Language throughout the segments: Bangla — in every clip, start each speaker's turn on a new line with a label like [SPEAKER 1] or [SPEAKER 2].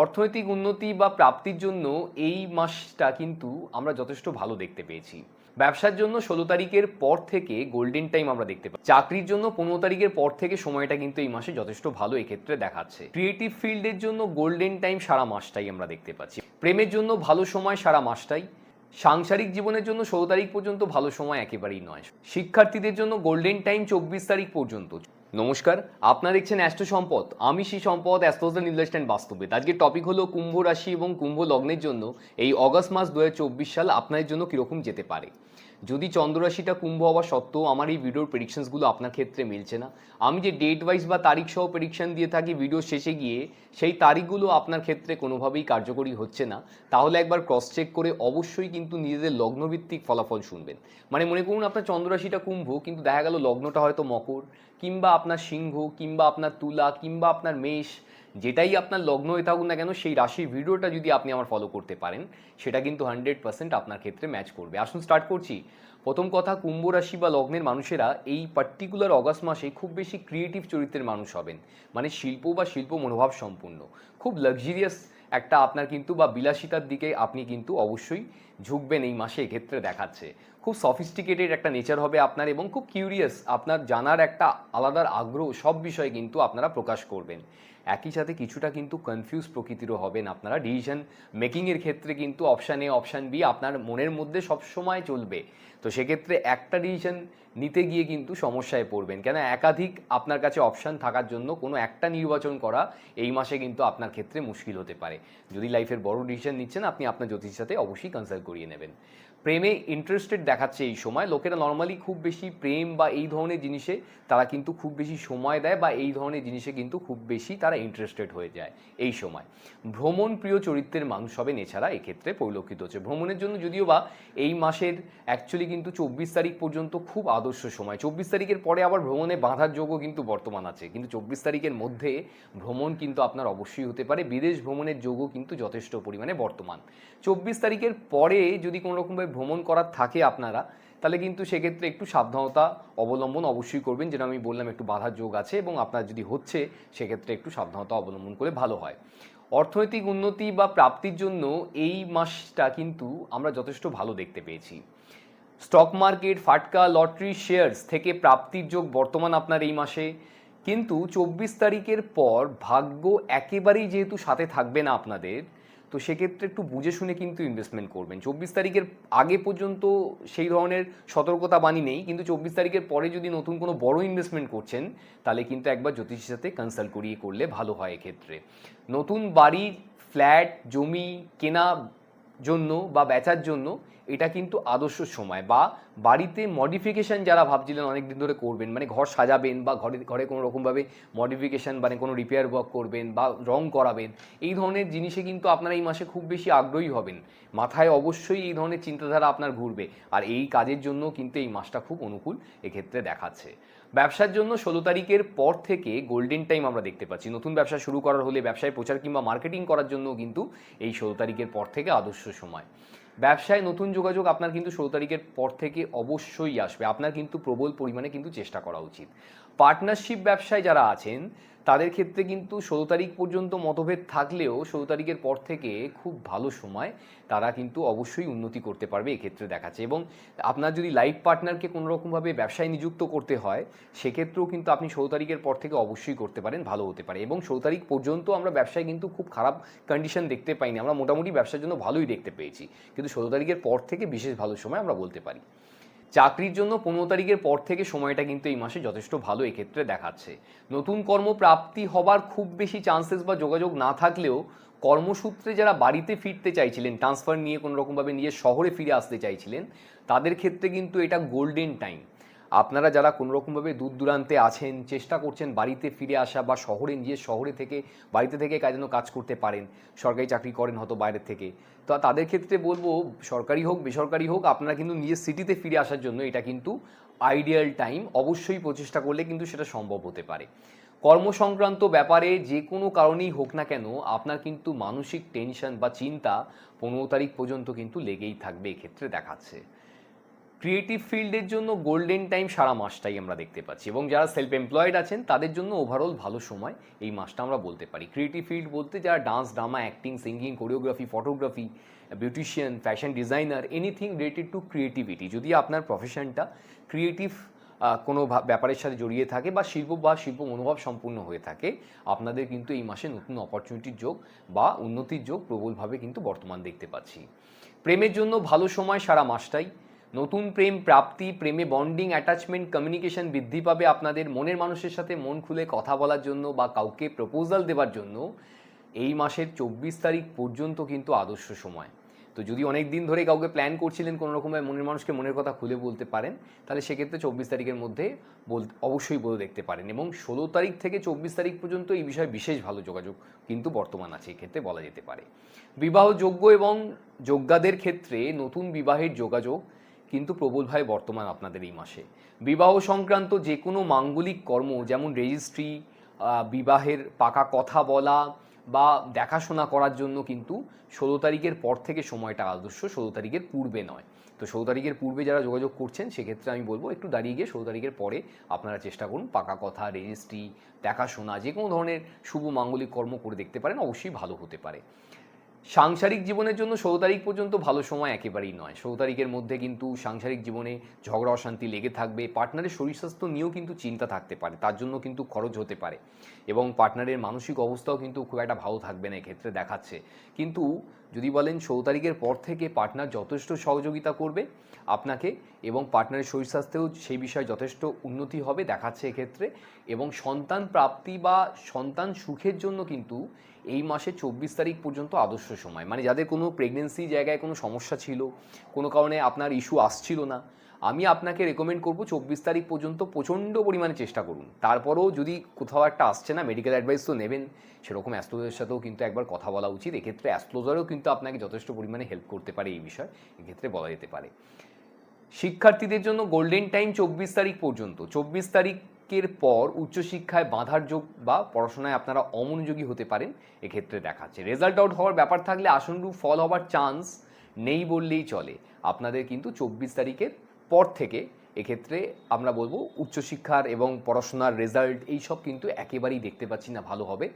[SPEAKER 1] অর্থনৈতিক উন্নতি বা প্রাপ্তির জন্য এই মাসটা কিন্তু আমরা যথেষ্ট ভালো দেখতে পেয়েছি। ব্যবসার জন্য ষোলো তারিখের পর থেকে গোল্ডেন টাইম আমরা দেখতে পাই চাকরির জন্য পনেরো তারিখের পর থেকে সময়টা কিন্তু এই মাসে যথেষ্ট ভালো এক্ষেত্রে দেখাচ্ছে। ক্রিয়েটিভ ফিল্ডের জন্য গোল্ডেন টাইম সারা মাসটাই আমরা দেখতে পাচ্ছি। প্রেমের জন্য ভালো সময় সারা মাসটাই। সাংসারিক জীবনের জন্য ষোলো তারিখ পর্যন্ত ভালো সময় একেবারেই নয়। শিক্ষার্থীদের জন্য গোল্ডেন টাইম চব্বিশ তারিখ পর্যন্ত। নমস্কার, আপনার দেখছেন অ্যাস্ট্রো সম্পদ। আমি সেই সম্পদ অ্যাস্ট্রোজার ইনভেস্টমেন্ট বাস্তবে আজকে টপিক হলো কুম্ভ রাশি এবং কুম্ভ লগ্নের জন্য এই অগস্ট মাস দুহাজার চব্বিশ সাল আপনাদের জন্য কীরকম যেতে পারে। যদি চন্দ্ররাশিটা কুম্ভ হওয়া সত্ত্বেও আমার এই ভিডিওর প্রেডিকশনসগুলো আপনার ক্ষেত্রে মিলছে না। আমি যে ডেট ওয়াইজ বা তারিখ সহ প্রেডিকশন দিয়ে থাকি ভিডিও শেষে গিয়ে, সেই তারিখগুলো আপনার ক্ষেত্রে কোনোভাবেই কার্যকরী হচ্ছে না। তাহলে একবার ক্রস চেক করে অবশ্যই কিন্তু নিজেদের লগ্নভিত্তিক ফলাফল শুনবেন। মানে মনে করুন আপনার চন্দ্ররাশিটা কুম্ভ, কিন্তু দেখা গেল লগ্নটা হয়তো মকর, কিংবা আপনার সিংহ, কিংবা আপনার তুলা, কিংবা আপনার মেষ যেটাই আপনার লগ্ন হয়ে থাকুন না কেন, সেই রাশির ভিডিওটা যদি আপনি আমার ফলো করতে পারেন, সেটা কিন্তু হান্ড্রেড পার্সেন্ট আপনার ক্ষেত্রে ম্যাচ করবে। আসুন স্টার্ট করছি। প্রথম কথা, কুম্ভ রাশি বা লগ্নের মানুষেরা এই পার্টিকুলার অগাস্ট মাসে খুব বেশি ক্রিয়েটিভ চরিত্রের মানুষ হবেন। মানে শিল্প বা শিল্প মনোভাব সম্পূর্ণ। খুব লাক্সারিয়াস একটা আপনার কিন্তু বা বিলাসিতার দিকে আপনি কিন্তু অবশ্যই ঝুঁকবেন এই মাসে এক্ষেত্রে দেখাচ্ছে। খুব সফিস্টিকেটেড একটা নেচার হবে আপনার এবং খুব কিউরিয়াস আপনার জানার একটা আলাদা আগ্রহ সব বিষয়ে কিন্তু আপনারা প্রকাশ করবেন। একই সাথে কিছুটা কিন্তু কনফিউজ প্রকৃতিরও হবেন আপনারা। ডিসিশন মেকিংয়ের ক্ষেত্রে কিন্তু অপশান এ অপশান বি আপনার মনের মধ্যে সবসময় চলবে। তো সেক্ষেত্রে একটা ডিসিশন নিতে গিয়ে কিন্তু সমস্যায় পড়বেন। কেন? একাধিক আপনার কাছে অপশান থাকার জন্য কোনো একটা নির্বাচন করা এই মাসে কিন্তু আপনার ক্ষেত্রে মুশকিল হতে পারে। যদি লাইফের বড় ডিসিশন নিচ্ছেন, আপনি আপনার জ্যোতিষের সাথে অবশ্যই কনসাল্ট করিয়ে নেবেন। প্রেমে ইন্টারেস্টেড দেখাচ্ছে এই সময়। লোকেরা নর্মালি খুব বেশি প্রেম বা এই ধরনের জিনিসে তারা কিন্তু খুব বেশি সময় দেয় বা এই ধরনের জিনিসে কিন্তু খুব বেশি তারা ইন্টারেস্টেড হয়ে যায় এই সময়। ভ্রমণ প্রিয় চরিত্রের মানুষ হবেন এছাড়া এক্ষেত্রে পরিলক্ষিত হচ্ছে। ভ্রমণের জন্য যদিও বা এই মাসের অ্যাকচুয়ালি কিন্তু চব্বিশ তারিখ পর্যন্ত খুব আদর্শ সময়। চব্বিশ তারিখের পরে আবার ভ্রমণে বাঁধার যোগও কিন্তু বর্তমান আছে। কিন্তু চব্বিশ তারিখের মধ্যে ভ্রমণ কিন্তু আপনার অবশ্যই হতে পারে। বিদেশ ভ্রমণের যোগও কিন্তু যথেষ্ট পরিমাণে বর্তমান। চব্বিশ তারিখের পরে যদি কোনো রকমভাবে ভ্রমণ করার থাকে আপনারা, তাহলে কিন্তু সেক্ষেত্রে একটু সাবধানতা অবলম্বন অবশ্যই করবেন, যেটা আমি বললাম একটু বাধার যোগ আছে এবং আপনার যদি হচ্ছে, সেক্ষেত্রে একটু সাবধানতা অবলম্বন করে ভালো হয়। অর্থনৈতিক উন্নতি বা প্রাপ্তির জন্য এই মাসটা কিন্তু আমরা যথেষ্ট ভালো দেখতে পেয়েছি। স্টক মার্কেট, ফাটকা, লটারি, শেয়ারস থেকে প্রাপ্তির যোগ বর্তমান আপনার এই মাসে। কিন্তু চব্বিশ তারিখের পর ভাগ্য একেবারেই যেহেতু সাথে থাকবে না আপনাদের তো সেক্ষেত্রে একটু বুঝে শুনে কিন্তু ইনভেস্টমেন্ট করবেন। চব্বিশ তারিখের আগে পর্যন্ত সেই ধরনের সতর্কতা বাণী নেই, কিন্তু চব্বিশ তারিখের পরে যদি নতুন কোনো বড় ইনভেস্টমেন্ট করছেন, তাহলে কিন্তু একবার জ্যোতিষের সাথে কনসাল্ট করিয়ে করলে ভালো হয় এক্ষেত্রে। নতুন বাড়ি ফ্ল্যাট জমি কেনা জন্য বা বেচার জন্য এটা কিন্তু আদর্শ সময় বা বাড়িতে মডিফিকেশন যারা ভাবছিলেন অনেক দিন ধরে করবেন মানে ঘর সাজাবেন বা ঘরে ঘরে কোনো রকমভাবে মডিফিকেশন মানে কোনো রিপেয়ার ওয়ার্ক করবেন বা রং করাবেন, এই ধরনের জিনিসে কিন্তু আপনারা এই মাসে খুব বেশি আগ্রহী হবেন। মাথায় অবশ্যই এই ধরনের চিন্তাধারা আপনার ঘুরবে আর এই কাজের জন্য কিন্তু এই মাসটা খুব অনুকূল এক্ষেত্রে দেখাচ্ছে। ব্যবসার জন্য ষোলো তারিখের পর থেকে গোল্ডেন টাইম আমরা দেখতে পাচ্ছি। নতুন ব্যবসা শুরু করার হলে ব্যবসায় প্রচার কিংবা মার্কেটিং করার জন্য কিন্তু এই ষোলো তারিখের পর থেকে আদর্শ সময়। ব্যবসায় নতুন যোগাযোগ আপনার কিন্তু ষোলো তারিখের পর থেকে অবশ্যই আসবে। আপনার কিন্তু প্রবল পরিমাণে কিন্তু চেষ্টা করা উচিত। পার্টনারশিপ ব্যবসায় যারা আছেন, তাদের ক্ষেত্রে কিন্তু ষোলো তারিখ পর্যন্ত মতভেদ থাকলেও ষোলো তারিখের পর থেকে খুব ভালো সময় তারা কিন্তু অবশ্যই উন্নতি করতে পারবে এক্ষেত্রে দেখাচ্ছে। এবং আপনার যদি লাইফ পার্টনারকে কোনো রকমভাবে ব্যবসায় নিযুক্ত করতে হয়, সেক্ষেত্রেও কিন্তু আপনি ষোলো তারিখের পর থেকে অবশ্যই করতে পারেন, ভালো হতে পারে। এবং ষোলো তারিখ পর্যন্ত আমরা ব্যবসায় কিন্তু খুব খারাপ কন্ডিশন দেখতে পাইনি, আমরা মোটামুটি ব্যবসার জন্য ভালোই দেখতে পেয়েছি। কিন্তু ষোলো তারিখের পর থেকে বিশেষ ভালো সময় আমরা বলতে পারি। চাকরির জন্য পনেরো তারিখের পর থেকে সময়টা কিন্তু এই মাসে যথেষ্ট ভালো এক্ষেত্রে দেখাচ্ছে। নতুন কর্মপ্রাপ্তি হবার খুব বেশি চান্সেস বা যোগাযোগ না থাকলেও কর্মসূত্রে যারা বাড়িতে ফিরতে চাইছিলেন ট্রান্সফার নিয়ে কোনো রকমভাবে নিজের শহরে ফিরে আসতে চাইছিলেন, তাদের ক্ষেত্রে কিন্তু এটা গোল্ডেন টাইম আপনারা যারা কোনো রকমভাবে দূর দূরান্তে আছেন, চেষ্টা করছেন বাড়িতে ফিরে আসা বা শহরে, নিজের শহরে থেকে, বাড়িতে থেকে কাজ যেন কাজ করতে পারেন, সরকারি চাকরি করেন হয়তো বাইরের থেকে, তো তাদের ক্ষেত্রে বলব, সরকারি হোক, বেসরকারি হোক, আপনারা কিন্তু নিজের সিটিতে ফিরে আসার জন্য এটা কিন্তু আইডিয়াল টাইম অবশ্যই প্রচেষ্টা করলে কিন্তু সেটা সম্ভব হতে পারে। কর্মসংক্রান্ত ব্যাপারে যে কোনো কারণেই হোক না কেন, আপনার কিন্তু মানসিক টেনশন বা চিন্তা পনেরো তারিখ পর্যন্ত কিন্তু লেগেই থাকবে এক্ষেত্রে দেখাচ্ছে। ক্রিয়েটিভ ফিল্ডের জন্য গোল্ডেন টাইম সারা মাসটাই আমরা দেখতে পাচ্ছি এবং যারা সেলফ এমপ্লয়েড আছেন, তাদের জন্য ওভারঅল ভালো সময় এই মাসটা আমরা বলতে পারি। ক্রিয়েটিভ ফিল্ড বলতে যারা dance drama acting singing choreography photography beautician fashion designer anything related to creativity যদি আপনার প্রফেশনটা ক্রিয়েটিভ কোনো ব্যাপারের সাথে জড়িয়ে থাকে বা শিল্প বা শিল্প মনোভাব সম্পূর্ণ হয়ে থাকে, আপনাদের কিন্তু এই মাসে নতুন অপরচুনিটির যোগ বা উন্নতির যোগ প্রবলভাবে কিন্তু বর্তমান দেখতে পাচ্ছি। প্রেমের জন্য ভালো সময় সারা মাসটাই নতুন প্রেম, প্রাপ্তি, প্রেমে বন্ডিং অ্যাটাচমেন্ট কমিউনিকেশন বৃদ্ধি পাবে আপনাদের মনের মানুষের সাথে মন খুলে কথা বলার জন্য বা কাউকে প্রপোজাল দেওয়ার জন্য। এই মাসের চব্বিশ তারিখ পর্যন্ত কিন্তু আদর্শ সময়। তো যদি অনেক দিন ধরে কাউকে প্ল্যান করছিলেন কোনো রকমের মনের মানুষকে মনের কথা খুলে বলতে পারেন, তাহলে সেক্ষেত্রে চব্বিশ তারিখের মধ্যে বল, অবশ্যই বলে দেখতে পারেন এবং ষোলো তারিখ থেকে চব্বিশ তারিখ পর্যন্ত এই বিষয়ে বিশেষ ভালো যোগাযোগ কিন্তু বর্তমান আছে, এক্ষেত্রে বলা যেতে পারে। বিবাহযোগ্য এবং যোগ্যাদের ক্ষেত্রে নতুন বিবাহের যোগাযোগ কিন্তু প্রবলভাবে বর্তমান আপনাদের এই মাসে। বিবাহ সংক্রান্ত যে কোনো মাঙ্গলিক কর্ম, যেমন রেজিস্ট্রি বিবাহের পাকা কথা বলা বা দেখাশোনা করার জন্য কিন্তু ষোলো তারিখের পর থেকে সময়টা আদর্শ, ষোলো তারিখের পূর্বে নয়। তো ষোলো তারিখের পূর্বে যারা যোগাযোগ করছেন, সেক্ষেত্রে আমি বলব একটু দাঁড়িয়ে গিয়ে ষোলো তারিখের পরে আপনারা চেষ্টা করুন পাকা কথা রেজিস্ট্রি দেখাশোনা যে কোনো ধরনের শুভ মাঙ্গলিক কর্ম করে দেখতে পারেন, অবশ্যই ভালো হতে পারে। সাংসারিক জীবনের জন্য ষোলো তারিখ পর্যন্ত ভালো সময় একেবারেই নয়। ষোলো তারিখের মধ্যে কিন্তু সাংসারিক জীবনে ঝগড়া, অশান্তি লেগে থাকবে। পার্টনারের শরীর স্বাস্থ্য নিয়েও কিন্তু চিন্তা থাকতে পারে। তার জন্য কিন্তু খরচ হতে পারে। এবং পার্টনারের মানসিক অবস্থাও কিন্তু খুব একটা ভালো থাকবে না এক্ষেত্রে দেখাচ্ছে। কিন্তু যদি বলেন ষোলো তারিখের পর থেকে পার্টনার যথেষ্ট সহযোগিতা করবে আপনাকে এবং পার্টনারের শরীর স্বাস্থ্যেও সেই বিষয়ে যথেষ্ট উন্নতি হবে দেখাচ্ছে এক্ষেত্রে। এবং সন্তান প্রাপ্তি বা সন্তান সুখের জন্য কিন্তু এই মাসে চব্বিশ তারিখ পর্যন্ত আদর্শ সময়। মানে যাদের কোনো প্রেগনেন্সি জায়গায় কোনো সমস্যা ছিল, কোনো কারণে আপনার ইস্যু আসছিল না, আমি আপনাকে রেকমেন্ড করব চব্বিশ তারিখ পর্যন্ত প্রচণ্ড পরিমাণে চেষ্টা করুন। তারপরেও যদি কোথাও একটা আসছে না মেডিকেল অ্যাডভাইস তো নেবেন, সেরকম অ্যাস্ট্রোলজারের সাথেও কিন্তু একবার কথা বলা উচিত। এক্ষেত্রে অ্যাস্ট্রোলজারও কিন্তু আপনাকে যথেষ্ট পরিমাণে হেল্প করতে পারে এই বিষয়, এক্ষেত্রে বলা যেতে পারে। শিক্ষার্থীদের জন্য গোল্ডেন টাইম চব্বিশ তারিখ পর্যন্ত। চব্বিশ তারিখের পর উচ্চশিক্ষায় বাধার যোগ বা পড়াশোনায় আপনারা অমনোযোগী হতে পারেন, এক্ষেত্রে দেখাচ্ছে। রেজাল্ট আউট হওয়ার ব্যাপার থাকলে আসনরূপ ফল হওয়ার চান্স নেই বললেই চলে। আপনাদের কিন্তু চব্বিশ তারিখের পর থেকে এক্ষেত্রে আমরা বলব উচ্চশিক্ষার এবং পড়াশোনার রেজাল্ট এইসব কিন্তু একেবারেই দেখতে পাচ্ছি না, ভালো হবে।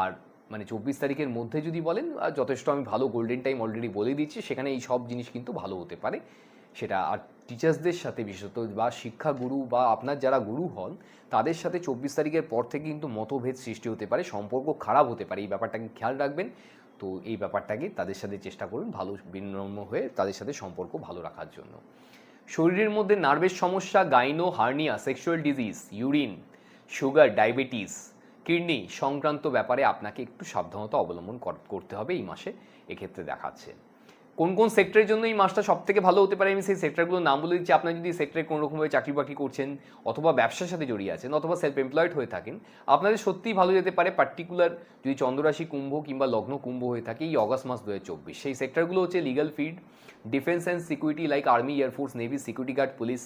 [SPEAKER 1] আর মানে চব্বিশ তারিখের মধ্যে যদি বলেন যথেষ্ট আমি ভালো গোল্ডেন টাইম অলরেডি বলে দিচ্ছি, সেখানে এই সব জিনিস কিন্তু ভালো হতে পারে। সেটা আর টিচার্সদের সাথে বিশেষত বা শিক্ষা গুরু বা আপনার যারা গুরু হন, তাদের সাথে চব্বিশ তারিখের পর থেকে কিন্তু মতভেদ সৃষ্টি হতে পারে, সম্পর্ক খারাপ হতে পারে। এই ব্যাপারটাকে খেয়াল রাখবেন। তো এই ব্যাপারটাকে তাদের সাথে চেষ্টা করুন ভালো বিনম্র হয়ে তাদের সাথে সম্পর্ক ভালো রাখার জন্য। শরীরের মধ্যে নার্ভের সমস্যা gyno hernia sexual disease urine sugar diabetes kidney সংক্রান্ত ব্যাপারে আপনাকে একটু সাবধানতা অবলম্বন কর- করতে হবে এই মাসে। এক্ষেত্রে দেখাচ্ছে। কোন কোন সেক্টরের জন্য এই মাসটা সব থেকে ভালো হতে পারে আমি সেই সেক্টরগুলোর নাম বলে দিচ্ছি। আপনার যদি সেক্টরে কোনো রকমভাবে চাকরি বাকরি করছেন অথবা ব্যবসার সাথে জড়িয়ে আছেন অথবা সেলফ এমপ্লয়েড হয়ে থাকেন, আপনাদের সত্যিই ভালো যেতে পারে পার্টিকুলার যদি চন্দ্ররাশি কুম্ভ কিংবা লগ্ন কুম্ভ হয়ে থাকে এই অগস্ট মাস দু চব্বিশ। সেই সেক্টরগুলো হচ্ছে legal field defence and security like army air force navy security guard police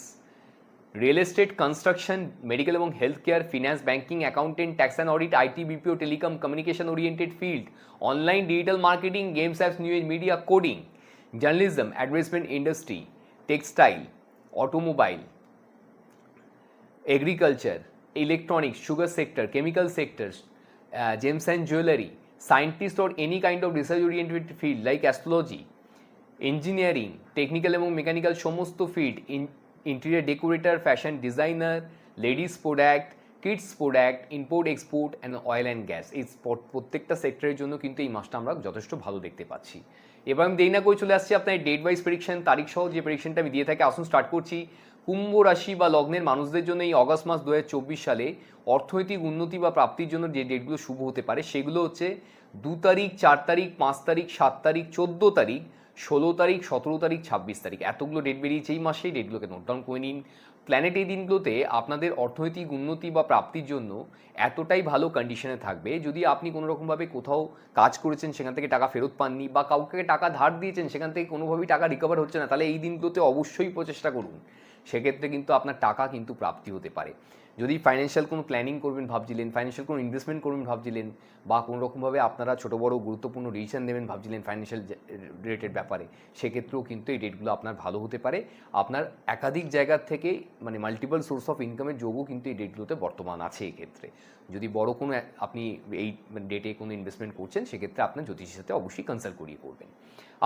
[SPEAKER 1] real estate construction medical এবং health care finance banking accountant tax and audit IT BPO telecom communication oriented field online digital marketing games apps news media coding journalism advertisement industry textile automobile agriculture, electronics, sugar sector, chemical sectors, uh, gems and jewelry, scientist or any kind of research oriented field like astrology, engineering technical এবং মেকানিক্যাল সমস্ত field interior decorator fashion designer ladies product kids product import export and oil and gas এই প্রত্যেকটা সেক্টরের জন্য কিন্তু এই মাসটা আমরা যথেষ্ট ভালো দেখতে পাচ্ছি। এবার আমি দেরি না করে চলে আসছি আপনার ডেট ওয়াইজ প্রেডিকশন তারিখ সহ যে প্রেডিকশনটা আমি দিয়ে থাকি, আসুন স্টার্ট করছি। কুম্ভ রাশি বা লগ্নের মানুষদের জন্য এই অগস্ট মাস দু হাজার চব্বিশ সালে অর্থনৈতিক উন্নতি বা প্রাপ্তির জন্য যে ডেটগুলো শুভ হতে পারে, সেগুলো হচ্ছে দু তারিখ, চার তারিখ, পাঁচ তারিখ, সাত তারিখ, চোদ্দ তারিখ, ষোলো তারিখ, সতেরো তারিখ, ছাব্বিশ তারিখ। এতগুলো ডেট বেরিয়েছে এই মাসেই ডেটগুলোকে নোট ডাউন করে নিন। প্ল্যানেট এই দিনগুলোতে আপনাদের অর্থনৈতিক উন্নতি বা প্রাপ্তির জন্য এতটাই ভালো কন্ডিশনে থাকবে, যদি আপনি কোনো রকমভাবে কোথাও কাজ করেছেন, সেখান থেকে টাকা ফেরত পাননি বা কাউকে টাকা ধার দিয়েছেন, সেখান থেকে কোনোভাবেই টাকা রিকভার হচ্ছে না, তাহলে এই দিনগুলোতে অবশ্যই প্রচেষ্টা করুন। সেক্ষেত্রে কিন্তু আপনার টাকা কিন্তু প্রাপ্তি হতে পারে। যদি ফাইন্যান্সিয়াল কোনো প্ল্যানিং করবেন ভাবছিলেন ফাইন্যান্সিয়াল কোনো ইনভেস্টমেন্ট করবেন ভাবছিলেন, বা কোনো রকমভাবে আপনারা ছোটো বড় গুরুত্বপূর্ণ ডিসিশন নেবেন ভাবছিলেন ফাইন্যান্সিয়াল রিলেটেড ব্যাপারে, সেক্ষেত্রেও কিন্তু এই ডেটগুলো আপনার ভালো হতে পারে। আপনার একাধিক জায়গার থেকে মানে মাল্টিপল সোর্স অফ ইনকামের যোগও কিন্তু এই ডেটগুলোতে বর্তমান আছে এক্ষেত্রে। যদি বড় কোনো আপনি এই ডেটে কোনো ইনভেস্টমেন্ট করছেন, সেক্ষেত্রে আপনার জ্যোতিষের সাথে অবশ্যই কনসাল্ট করিয়ে করবেন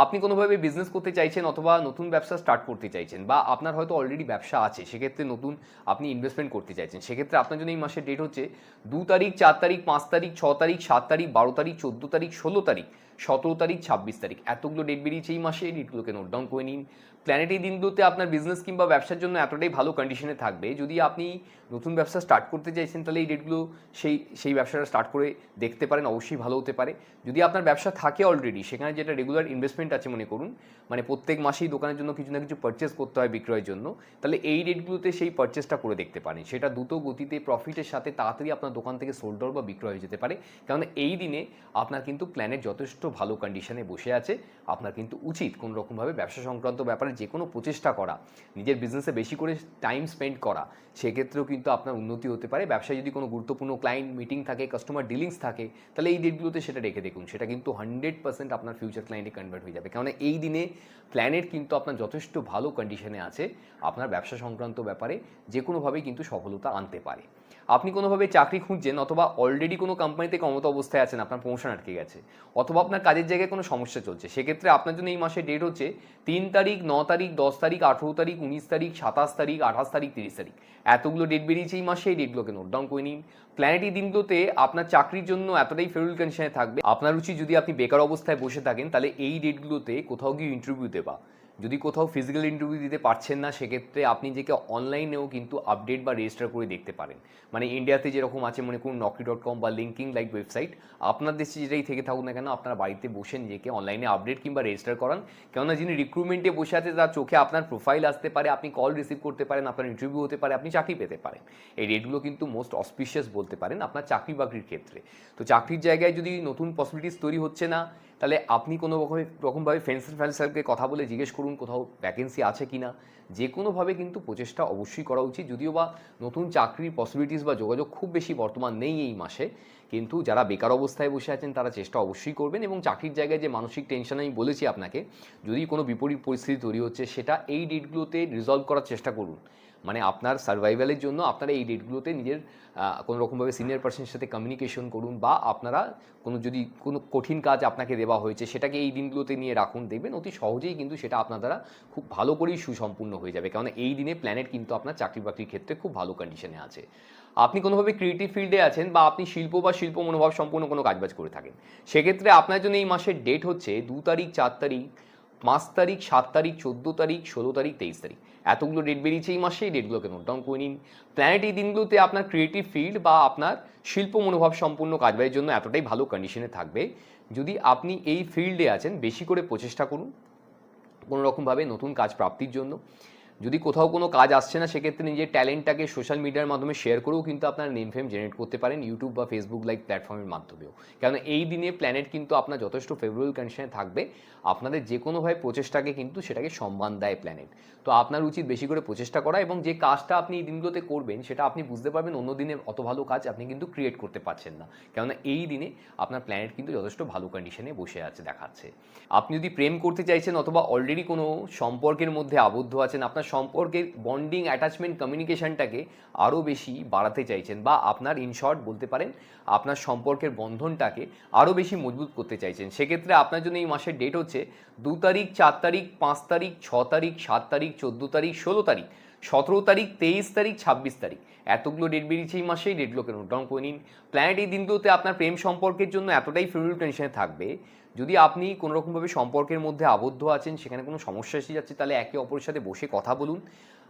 [SPEAKER 1] আপনি কোনোভাবে বিজনেস করতে চাইছেন অথবা নতুন ব্যবসা স্টার্ট করতে চাইছেন, বা আপনার হয়তো অলরেডি ব্যবসা আছে, সেক্ষেত্রে নতুন আপনি ইনভেস্টমেন্ট করতে চাইছেন সেক্ষেত্রে আপনার জন্য এই মাসের ডেট হচ্ছে দু তারিখ, চার তারিখ, পাঁচ তারিখ, ছ তারিখ, সাত তারিখ, বারো তারিখ, চোদ্দ তারিখ, ষোলো তারিখ, সতেরো তারিখ, ছাব্বিশ তারিখ। এতগুলো ডেট বেরিয়েছে এই মাসে ডেটগুলোকে নোট ডাউন করে নিন। প্ল্যানেট এই দিনগুলোতে আপনার বিজনেস কিংবা ব্যবসার জন্য এতটাই ভালো কন্ডিশনে থাকবে, যদি আপনি নতুন ব্যবসা স্টার্ট করতে চাইছেন, তাহলে এই ডেটগুলো সেই সেই ব্যবসাটা স্টার্ট করে দেখতে পারেন, অবশ্যই ভালো হতে পারে। যদি আপনার ব্যবসা থাকে অলরেডি সেখানে যেটা রেগুলার ইনভেস্টমেন্ট আছে মনে করুন মানে প্রত্যেক মাসেই দোকানের জন্য কিছু না কিছু পারচেস করতে হয় বিক্রয়ের জন্য, তাহলে এই ডেটগুলোতে সেই পারচেসটা করে দেখতে পারেন। সেটা দ্রুত গতিতে প্রফিটের সাথে তাড়াতাড়ি আপনার দোকান থেকে সোল্ড বা বিক্রয় হয়ে যেতে পারে। কারণ এই দিনে আপনার কিন্তু প্ল্যানেট যথেষ্ট ভালো কন্ডিশনে বসে আছে, আপনার কিন্তু উচিত কোনো রকমভাবে ব্যবসা সংক্রান্ত ব্যাপারে যে কোনো প্রচেষ্টা করা, নিজের বিজনেসে বেশি করে টাইম স্পেন্ড করা, সেক্ষেত্রেও কিন্তু আপনার উন্নতি হতে পারে। ব্যবসায় যদি কোনো গুরুত্বপূর্ণ ক্লায়েন্ট মিটিং থাকে কাস্টমার ডিলিংস থাকে, তাহলে এই ডেটগুলোতে সেটা রেখে দেখুন। সেটা কিন্তু হান্ড্রেড পার্সেন্ট আপনার ফিউচার ক্লায়েন্টে কনভার্ট হয়ে যাবে। কারণ এই দিনে প্ল্যানেট কিন্তু আপনার যথেষ্ট ভালো কন্ডিশনে আছে। আপনার ব্যবসা সংক্রান্ত ব্যাপারে যে কোনোভাবেই কিন্তু সফলতা আনতে পারে। আপনি কোনোভাবে চাকরি খুঁজছেন অথবা অলরেডি কোনো কোম্পানিতে কমত অবস্থায় আছেন, আপনার প্রমোশন আটকে গেছে, অথবা আপনার কাজের জায়গায় কোনো সমস্যা চলছে, সেক্ষেত্রে আপনার জন্য এই মাসের ডেট হচ্ছে তিন তারিখ, ন তারিখ, দশ তারিখ, আঠেরো তারিখ, উনিশ তারিখ, সাতাশ তারিখ, আঠাশ তারিখ, তিরিশ তারিখ। এতগুলো ডেট বেরিয়েছে এই মাসে, এই ডেটগুলোকে নোট ডাউন করে নিন। প্ল্যানেট দিনগুলোতে আপনার চাকরির জন্য এতটাই ফেরুল কন্ডিশনে থাকবে, আপনার উচিত যদি আপনি বেকার অবস্থায় বসে থাকেন, তাহলে এই ডেটগুলোতে কোথাও গিয়ে ইন্টারভিউ দেবা। যদি কোথাও ফিজিক্যাল ইন্টারভিউ দিতে পারছেন না, সেক্ষেত্রে আপনি নিজেকে অনলাইনেও কিন্তু আপডেট বা রেজিস্টার করে দেখতে পারেন। মানে ইন্ডিয়াতে যেরকম আছে, মনে করুন নকি ডট কম বা লিঙ্কিং লাইক ওয়েবসাইট আপনার দেশে যেটাই থেকে থাকুক না কেন, আপনার বাড়িতে বসে নিজেকে অনলাইনে আপডেট কিংবা রেজিস্টার করান। কেননা যিনি রিক্রুটমেন্টে বসে আছে, তার চোখে আপনার প্রোফাইল আসতে পারে, আপনি কল রিসিভ করতে পারেন, আপনার ইন্টারভিউ হতে পারে, আপনি চাকরি পেতে পারেন। এই রেটগুলো কিন্তু মোস্ট অসপিশিয়াস বলতে পারেন আপনার চাকরি বাকরির ক্ষেত্রে। তো চাকরির জায়গায় যদি নতুন পসিবিলিটিস তৈরি হচ্ছে না তাহলে আপনি কোনো রকমের রকমভাবে ফ্রেন্ডস ফ্রেন্ড সার্কেলকে কথা বলে জিজ্ঞেস করুন কোথাও ভ্যাকেন্সি আছে কি না যে কোনোভাবে কিন্তু প্রচেষ্টা অবশ্যই করা উচিত। যদিও বা নতুন চাকরির পসিবিলিটিস বা যোগাযোগ খুব বেশি বর্তমান নেই এই মাসে, কিন্তু যারা বেকার অবস্থায় বসে আছেন তারা চেষ্টা অবশ্যই করবেন এবং চাকরির জায়গায় যে মানসিক টেনশন আমি বলেছি আপনাকে, যদি কোনো বিপরীত পরিস্থিতি তৈরি হচ্ছে, সেটা এই ডেটগুলোতে রিজলভ করার চেষ্টা করুন। মানে আপনার সার্ভাইভালের জন্য আপনারা এই ডেটগুলোতে নিজের কোনো রকমভাবে সিনিয়র পার্সনের সাথে কমিউনিকেশন করুন বা আপনারা কোনো যদি কোনো কঠিন কাজ আপনাকে দেওয়া হয়েছে সেটাকে এই দিনগুলোতে নিয়ে রাখুন। দেখবেন অতি সহজেই কিন্তু সেটা আপনার দ্বারা খুব ভালো করেই সুসম্পূর্ণ হয়ে যাবে। কারণ এই দিনে প্ল্যানেট কিন্তু আপনার চাকরি বাকরির ক্ষেত্রে খুব ভালো কন্ডিশনে আছে। আপনি কোনোভাবে ক্রিয়েটিভ ফিল্ডে আছেন বা আপনি শিল্প বা শিল্প মনোভাব সম্পূর্ণ কোনো কাজবাজ করে থাকেন, সেক্ষেত্রে আপনার জন্য এই মাসের ডেট হচ্ছে দু তারিখ, চার তারিখ পাঁচ তারিখ, সাত তারিখ, চোদ্দ তারিখ, ষোলো তারিখ, তেইশ তারিখ। এতগুলো ডেট বেরিয়েছে এই মাসে এই ডেটগুলোকে নোট ডাউন করে নিন। প্ল্যানেট এই দিনগুলোতে আপনার ক্রিয়েটিভ ফিল্ড বা আপনার শিল্প মনোভাব সম্পূর্ণ কাজবাজের জন্য এতটাই ভালো কন্ডিশনে থাকবে। যদি আপনি এই ফিল্ডে আছেন, বেশি করে প্রচেষ্টা করুন। কোনো রকমভাবে নতুন কাজ প্রাপ্তির জন্য। যদি কোথাও কোনো কাজ আসছে না, সেক্ষেত্রে নিজের ট্যালেন্টটাকে সোশ্যাল মিডিয়ার মাধ্যমে শেয়ার করেও কিন্তু আপনার নেম ফেম জেনারেট করতে পারেন ইউটিউব বা ফেসবুক লাইক প্ল্যাটফর্মের মাধ্যমেও। কারণ এই দিনে প্ল্যানেট কিন্তু আপনার যথেষ্ট ফেভারেবল কন্ডিশনে থাকবে। আপনাদের যে কোনোভাবে প্রচেষ্টাকে কিন্তু সেটাকে সম্মান দেয় প্ল্যানেট। তো আপনার উচিত বেশি করে প্রচেষ্টা করা এবং যে কাজটা আপনি এই দিনগুলোতে করবেন, সেটা আপনি বুঝতে পারবেন অন্য দিনে অত ভালো কাজ আপনি কিন্তু ক্রিয়েট করতে পারছেন না। কেননা এই দিনে আপনার প্ল্যানেট কিন্তু যথেষ্ট ভালো কন্ডিশনে বসে আছে, দেখাচ্ছে। আপনি যদি প্রেম করতে চাইছেন অথবা অলরেডি কোনো সম্পর্কের মধ্যে আবদ্ধ আছেন, আপনার সম্পর্কের বন্ডিং অ্যাটাচমেন্ট কমিউনিকেশনটাকে আরও বেশি বাড়াতে চাইছেন বা আপনার ইনশর্ট বলতে পারেন, আপনার সম্পর্কের বন্ধনটাকে আরও বেশি মজবুত করতে চাইছেন। সেক্ষেত্রে আপনার জন্য এই মাসের ডেট হচ্ছে দু তারিখ, চার তারিখ, পাঁচ তারিখ, ছ তারিখ, সাত তারিখ, চোদ্দ তারিখ, ষোলো তারিখ, সতেরো তারিখ, তেইশ তারিখ, ছাব্বিশ তারিখ। এতগুলো ডেট বেরিয়েছে এই মাসেই ডেটগুলোকে নোট ডাউন করে নিন। প্ল্যানেট এই দিনগুলোতে আপনার প্রেম সম্পর্কের জন্য এতটাই ফেভারিট টেনশনে থাকবে, যদি আপনি কোনোরকমভাবে সম্পর্কের মধ্যে আবদ্ধ আছেন, সেখানে কোনো সমস্যা এসে যাচ্ছে, তাহলে একে অপরের সাথে বসে কথা বলুন।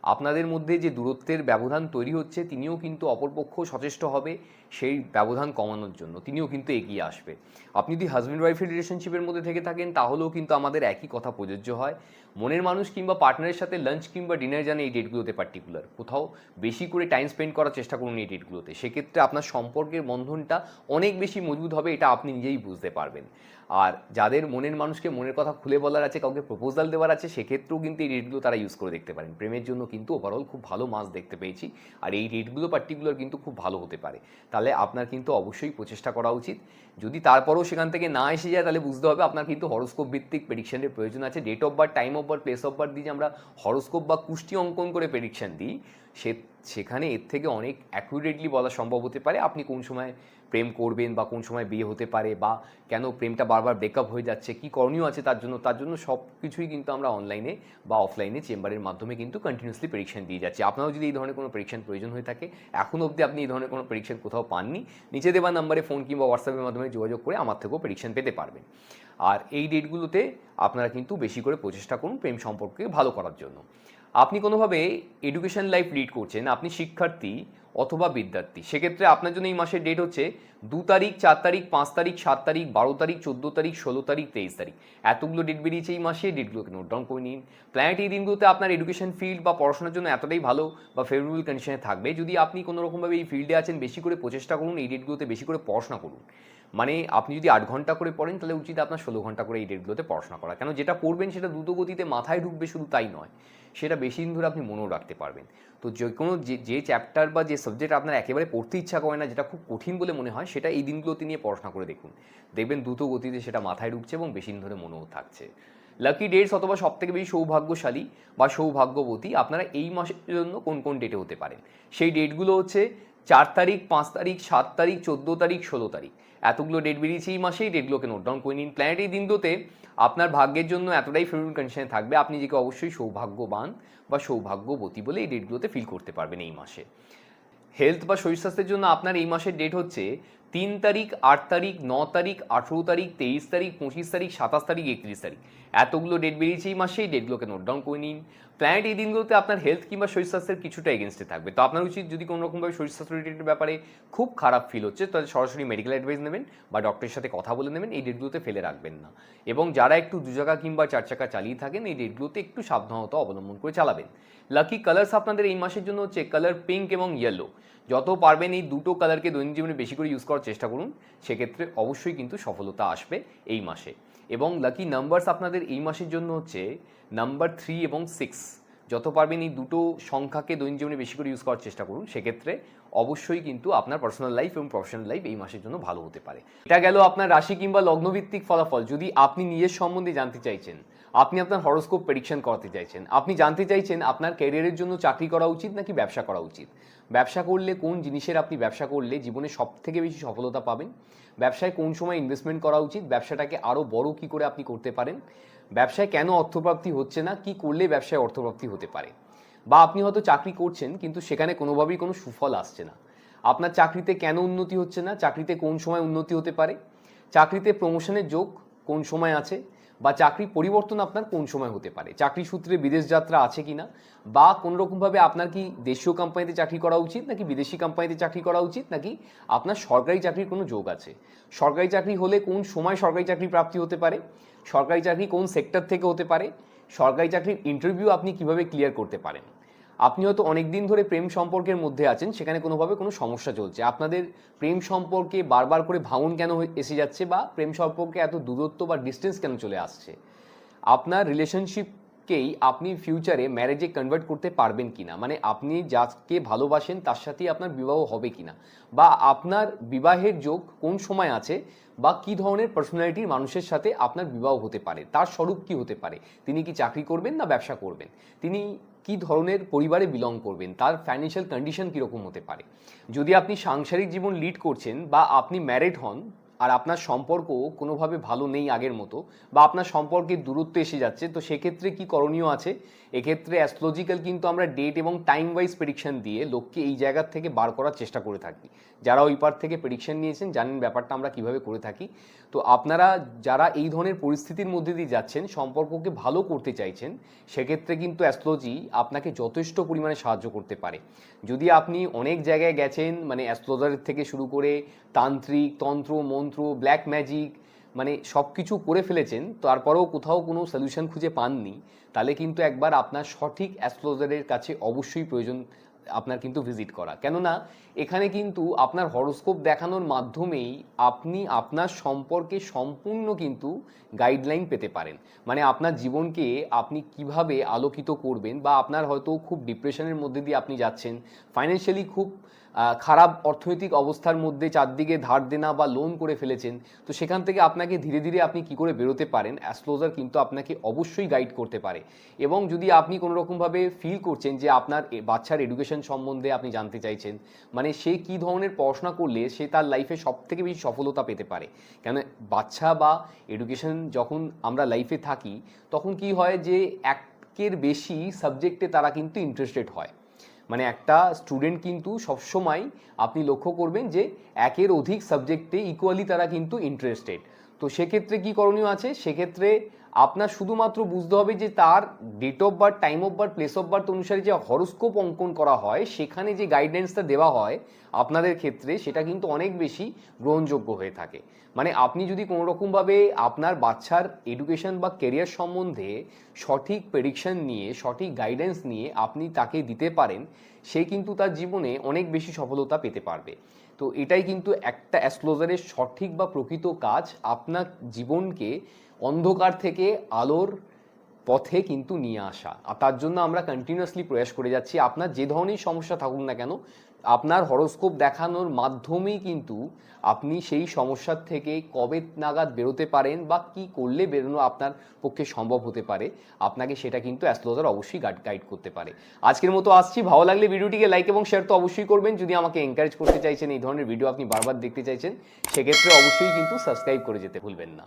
[SPEAKER 1] আপনাদের মধ্যে যে দূরত্বের ব্যবধান তৈরি হচ্ছে, তিনিও কিন্তু অপরপক্ষ সচেষ্ট হবে সেই ব্যবধান কমানোর জন্য। তিনিও কিন্তু এগিয়ে আসবে। আপনি যদি হাজব্যান্ড ওয়াইফের রিলেশনশিপের মধ্যে থেকে থাকেন, তাহলেও কিন্তু আমাদের একই কথা প্রযোজ্য হয়। মনের মানুষ কিংবা পার্টনারের সাথে লাঞ্চ কিংবা ডিনার জানে এই ডেটগুলোতে পার্টিকুলার কোথাও বেশি করে টাইম স্পেন্ড করার চেষ্টা করুন এই ডেটগুলোতে সেক্ষেত্রে আপনার সম্পর্কের বন্ধনটা অনেক বেশি মজবুত হবে, এটা আপনি নিজেই বুঝতে পারবেন। আর যাদের মনের মানুষকে মনের কথা খুলে বলার আছে, কাউকে প্রপোজাল দেওয়ার আছে, সেক্ষেত্রেও কিন্তু এই রেটগুলো তারা ইউজ করে দেখতে পারেন। প্রেমের জন্য কিন্তু ওভারঅল খুব ভালো মাস দেখতে পেয়েছি। আর এই রেটগুলো পার্টিকুলার কিন্তু খুব ভালো হতে পারে। তাহলে আপনার কিন্তু অবশ্যই প্রচেষ্টা করা উচিত। যদি তারপরেও সেখান থেকে না এসে যায়, তাহলে বুঝতে হবে আপনার কিন্তু হরস্কোপ ভিত্তিক প্রেডিকশনের প্রয়োজন আছে। Date of birth time of birth place of birth দিয়ে যে আমরা হরস্কোপ বা কুষ্টি অঙ্কন করে প্রেডিকশন দিই, সে, সেখানে এর থেকে অনেক অ্যাকুরেটলি বলা সম্ভব হতে পারে। আপনি কোন সময় প্রেম করবেন বা কোন সময় বিয়ে হতে পারে বা কেন প্রেমটা বারবার ব্রেকআপ হয়ে যাচ্ছে, কি করণীয় আছে তার জন্য তার জন্য সব কিছুই কিন্তু আমরা অনলাইনে বা অফলাইনে চেম্বারের মাধ্যমে কিন্তু কন্টিনিউসলি প্রেডিকশন দিয়ে যাচ্ছি। আপনারও যদি এই ধরনের কোনো প্রেডিকশন প্রয়োজন হয়ে থাকে, এখন অবধি আপনি এই ধরনের কোনো প্রেডিকশন কোথাও পাননি, নিচে দেওয়া নাম্বারে ফোন কিংবা হোয়াটসঅ্যাপের মাধ্যমে যোগাযোগ করে আমার থেকেও প্রেডিকশন পেতে পারবেন। আর এই ডেটগুলোতে আপনারা কিন্তু বেশি করে প্রচেষ্টা করুন প্রেম সম্পর্কে ভালো করার জন্য। আপনি কোনোভাবে এডুকেশন লাইফ লিড করছেন, আপনি শিক্ষার্থী অথবা বিদ্যার্থী, সেক্ষেত্রে আপনার জন্য এই মাসের ডেট হচ্ছে দু তারিখ, চার তারিখ, পাঁচ তারিখ, সাত তারিখ, বারো তারিখ, চোদ্দ তারিখ, ষোলো তারিখ, তেইশ তারিখ। এতগুলো ডেট বেরিয়েছে এই মাসে ডেটগুলোকে নোট ডাউন করে নিন। প্ল্যানেট এই দিনগুলোতে আপনার এডুকেশন ফিল্ড বা পড়াশোনার জন্য এতটাই ভালো বা ফেভারেবল কন্ডিশনে থাকবে, যদি আপনি কোনো রকমভাবে এই ফিল্ডে আছেন, বেশি করে প্রচেষ্টা করুন, এই ডেটগুলোতে বেশি করে পড়াশোনা করুন। মানে আপনি যদি আট ঘণ্টা করে পড়েন, তাহলে উচিত আপনার ষোলো ঘণ্টা করে এই ডেটগুলোতে পড়াশোনা করা। কেন? যেটা পড়বেন সেটা দ্রুত গতিতে মাথায় ঢুকবে শুধু তাই নয়। সেটা বেশি দিন ধরে আপনি মনেও রাখতে পারবেন। তো যে কোনো যে যে চ্যাপ্টার বা যে সাবজেক্ট আপনার একেবারে পড়তে ইচ্ছা করে না, যেটা খুব কঠিন বলে মনে হয়, সেটা এই দিনগুলোতে নিয়ে পড়াশোনা করে দেখুন। দেখবেন দ্রুত গতিতে সেটা মাথায় ঢুকছে এবং বেশি দিন ধরে মনেও থাকছে। লাকি ডেটস অথবা সব থেকে বেশি সৌভাগ্যশালী বা সৌভাগ্যবতী আপনারা এই মাসের জন্য কোন কোন ডেটে হতে পারেন? সেই ডেটগুলো হচ্ছে চার তারিখ, পাঁচ তারিখ, সাত তারিখ, চোদ্দ তারিখ, ষোলো তারিখ। এতগুলো ডেট বেরিয়েছে এই মাসেই ডেটগুলোকে নোট ডাউন করে নিন। প্ল্যানেট এই দিনগুলোতে আপনার ভাগ্যের জন্য এতটাই ফেভারিট কন্ডিশনে থাকবে, আপনি নিজেকে অবশ্যই সৌভাগ্যবান বা সৌভাগ্যবতী বলে এই ডেটগুলোতে ফিল করতে পারবেন এই মাসে। হেলথ বা শরীর স্বাস্থ্যের জন্য আপনার এই মাসের ডেট হচ্ছে তিন তারিখ, আট তারিখ, ন তারিখ, আঠেরো তারিখ, তেইশ তারিখ, পঁচিশ তারিখ, সাতাশ তারিখ, একত্রিশ তারিখ। এতগুলো ডেট বেরিয়েছে এই মাসে এই ডেটগুলোকে নোট ডাউন করে নিন। প্ল্যানেট এই দিনগুলোতে আপনার হেলথ কিংবা শরীর স্বাস্থ্যের কিছুটা এগেনস্টে থাকবে। তো আপনার উচিত যদি কোনো রকমভাবে শরীর স্বাস্থ্য রিলেটেড ব্যাপারে খুব খারাপ ফিল হচ্ছে, তাহলে সরাসরি মেডিকেল অ্যাডভাইস নেবেন বা ডক্টরের সাথে কথা বলে নেবেন, এই ডেটগুলোতে ফেলে রাখবেন না। এবং যারা একটু দু চাকা কিংবা চার চাকা চালিয়ে থাকেন, এই ডেটগুলোতে একটু সাবধানতা অবলম্বন করে চালাবেন। লাকি কালার্স আপনাদের এই মাসের জন্য হচ্ছে কালার পিঙ্ক এবং ইয়েলো যত পারবেন এই দুটো কালারকে দৈনন্দিন জীবনে বেশি করে ইউজ করার চেষ্টা করুন। সেক্ষেত্রে অবশ্যই কিন্তু সফলতা আসবে এই মাসে। এবং লাকি নাম্বারস আপনাদের এই মাসের জন্য হচ্ছে নাম্বার থ্রি এবং সিক্স যত পারবেন এই দুটো সংখ্যাকে দৈনিক জীবনে বেশি করে ইউজ করার চেষ্টা করুন। সেক্ষেত্রে অবশ্যই কিন্তু আপনার পার্সোনাল লাইফ এবং প্রফেশনাল লাইফ এই মাসের জন্য ভালো হতে পারে। এটা গেল আপনার রাশি কিংবা লগ্নভিত্তিক ফলাফল। যদি আপনি নিজের সম্বন্ধে জানতে চাইছেন, আপনি আপনার হরোস্কোপ প্রেডিকশন করাতে চাইছেন, আপনি জানতে চাইছেন আপনার ক্যারিয়ারের জন্য চাকরি করা উচিত নাকি ব্যবসা করা উচিত? ব্যবসা করলে কোন জিনিসের আপনি ব্যবসা করলে জীবনে সব থেকে বেশি সফলতা পাবেন? ব্যবসায় কোন সময় ইনভেস্টমেন্ট করা উচিত? ব্যবসাটাকে আরও বড় কি করে আপনি করতে পারেন? ব্যবসায় কেন অর্থপ্রাপ্তি হচ্ছে না? কি করলে ব্যবসায় অর্থপ্রাপ্তি হতে পারে? বা আপনি হয়তো চাকরি করছেন, কিন্তু সেখানে কোনোভাবেই কোনো সুফল আসছে না। আপনার চাকরিতে কেন উন্নতি হচ্ছে না? চাকরিতে কোন সময় উন্নতি হতে পারে? চাকরিতে প্রমোশনের যোগ কোন সময় আছে? বা চাকরি পরিবর্তন আপনার কোন সময় হতে পারে? চাকরি সূত্রে বিদেশ যাত্রা আছে কি না বা কোন রকমভাবে আপনার কি দেশীয় কোম্পানিতে চাকরি করা উচিত, নাকি বিদেশি কোম্পানিতে চাকরি করা উচিত, নাকি আপনার সরকারি চাকরির কোনো যোগ আছে? সরকারি চাকরি হলে কোন সময় সরকারি চাকরি প্রাপ্তি হতে পারে? সরকারি চাকরি কোন সেক্টর থেকে হতে পারে, সরকারি চাকরির ইন্টারভিউ আপনি কীভাবে ক্লিয়ার করতে পারেন? আপনি হয়তো অনেক দিন ধরে প্রেম সম্পর্কের মধ্যে আছেন, সেখানে কোনোভাবে কোনো সমস্যা চলছে। আপনাদের প্রেম সম্পর্কে বারবার করে ভাঙন কেন এসে যাচ্ছে বা প্রেম সম্পর্কে এত দূরত্ব বা ডিস্টেন্স কেন চলে আসছে? আপনার রিলেশনশিপকেই আপনি ফিউচারে ম্যারেজে কনভার্ট করতে পারবেন কিনা? মানে আপনি যাকে ভালোবাসেন তার সাথেই আপনার বিবাহ হবে কিনা? বা আপনার বিবাহের যোগ কোন সময় আছে? বা কি ধরনের পার্সোনালিটির মানুষের সাথে আপনার বিবাহ হতে পারে? তার স্বরূপ কি হতে পারে? তিনি কি চাকরি করবেন না ব্যবসা করবেন? তিনি কি ধরনের পরিবারে বিলং করবেন? তার ফাইন্যান্সিয়াল কন্ডিশন কীরকম হতে পারে? যদি আপনি সাংসারিক জীবন লিড করছেন বা আপনি ম্যারিড হন আর আপনার সম্পর্ক কোনোভাবে ভালো নেই আগের মতো বা আপনার সম্পর্কের দূরত্ব এসে যাচ্ছে, তো সেক্ষেত্রে কি করণীয় আছে? এক্ষেত্রে অ্যাস্ট্রোলজিক্যাল কিন্তু আমরা ডেট এবং টাইম ওয়াইজ প্রেডিকশন দিয়ে লোককে এই জায়গার থেকে বার করার চেষ্টা করে থাকি। যারা ওই পার থেকে প্রেডিকশন নিয়েছেন, জানেন ব্যাপারটা আমরা কীভাবে করে থাকি। তো আপনারা যারা এই ধরনের পরিস্থিতির মধ্যে দিয়ে যাচ্ছেন, সম্পর্ককে ভালো করতে চাইছেন, সেক্ষেত্রে কিন্তু অ্যাস্ট্রোলজি আপনাকে যথেষ্ট পরিমাণে সাহায্য করতে পারে। যদি আপনি অনেক জায়গায় গেছেন মানে অ্যাস্ট্রোলজার থেকে শুরু করে তান্ত্রিক, তন্ত্র, মন্ত্র ব্ল্যাক ম্যাজিক মানে সব কিছু করে ফেলেছেন, তারপরেও কোথাও কোনো সলিউশন খুঁজে পাননি, তাহলে কিন্তু একবার আপনার সঠিক অ্যাস্ট্রোলজারের কাছে অবশ্যই প্রয়োজন আপনার কিন্তু ভিজিট করা। কেননা, এখানে কিন্তু আপনার হরোস্কোপ দেখানোর মাধ্যমেই আপনি আপনার সম্পর্কে সম্পূর্ণ কিন্তু গাইডলাইন পেতে পারেন। মানে আপনার জীবনকে আপনি কীভাবে আলোকিত করবেন বা আপনার হয়তো খুব ডিপ্রেশনের মধ্যে দিয়ে আপনি যাচ্ছেন ফাইন্যান্সিয়ালি খুব খারাপ অর্থনৈতিক অবস্থার মধ্যে চারদিকে ধার দেনা বা লোন করে ফেলেছেন, তো সেখান থেকে আপনাকে ধীরে ধীরে আপনি কি করে বেরোতে পারেন? অ্যাস্ট্রোলজার কিন্তু আপনাকে অবশ্যই গাইড করতে পারে। এবং যদি আপনি কোনো রকমভাবে ফিল করছেন যে আপনার বাচ্চার এডুকেশন সম্বন্ধে আপনি জানতে চাইছেন মানে সে কি ধরনের পড়াশোনা করলে সে তার লাইফে সব থেকে বেশি সফলতা পেতে পারে? কেন বাচ্চা বা এডুকেশন যখন আমরা লাইফে থাকি, তখন কি হয় যে একের বেশি সাবজেক্টে তারা কিন্তু ইন্টারেস্টেড হয়। মানে একটা স্টুডেন্ট কিন্তু সবসময় আপনি লক্ষ্য করবেন যে একের অধিক সাবজেক্টে ইকুয়ালি তারা কিন্তু ইন্টারেস্টেড তো সেক্ষেত্রে কি করণীয় আছে? সেক্ষেত্রে আপনার শুধুমাত্র বুঝতে হবে যে তার date of birth time of birth place of birth অনুসারে যে হরস্কোপ অঙ্কন করা হয়, সেখানে যে গাইডেন্সটা দেওয়া হয় আপনাদের ক্ষেত্রে, সেটা কিন্তু অনেক বেশি গ্রহণযোগ্য হয়ে থাকে। মানে আপনি যদি কোনো রকমভাবে আপনার বাচ্চার এডুকেশন বা কেরিয়ার সম্বন্ধে সঠিক প্রেডিকশন নিয়ে, সঠিক গাইডেন্স নিয়ে আপনি তাকে দিতে পারেন, সে কিন্তু তার জীবনে অনেক বেশি সফলতা পেতে পারবে। তো এটাই কিন্তু একটা অ্যাস্ট্রোলজারের সঠিক বা প্রকৃত কাজ। আপনার জীবনকে অন্ধকার থেকে আলোর পথে কিন্তু নিয়ে আসা। আর তার জন্য আমরা কন্টিনিউয়াসলি প্রয়াস করে যাচ্ছি। আপনার যে ধরনের সমস্যা থাকুক না কেন, আপনার হরোস্কোপ দেখানোর মাধ্যমেই কিন্তু আপনি সেই সমস্যার থেকে কবে নাগাদ বেরোতে পারেন বা কি করলে বেরোনো আপনার পক্ষে সম্ভব হতে পারে, আপনাকে সেটা কিন্তু অ্যাস্ট্রোলজার অবশ্যই গাইড করতে পারে। আজকের মতো আসছি। ভালো লাগলে ভিডিওটিকে লাইক এবং শেয়ার তো অবশ্যই করবেন। যদি আমাকে এনকারেজ করতে চাইছেন, এই ধরনের ভিডিও আপনি বারবার দেখতে চাইছেন, সেক্ষেত্রে অবশ্যই কিন্তু সাবস্ক্রাইব করে যেতে ভুলবেন না।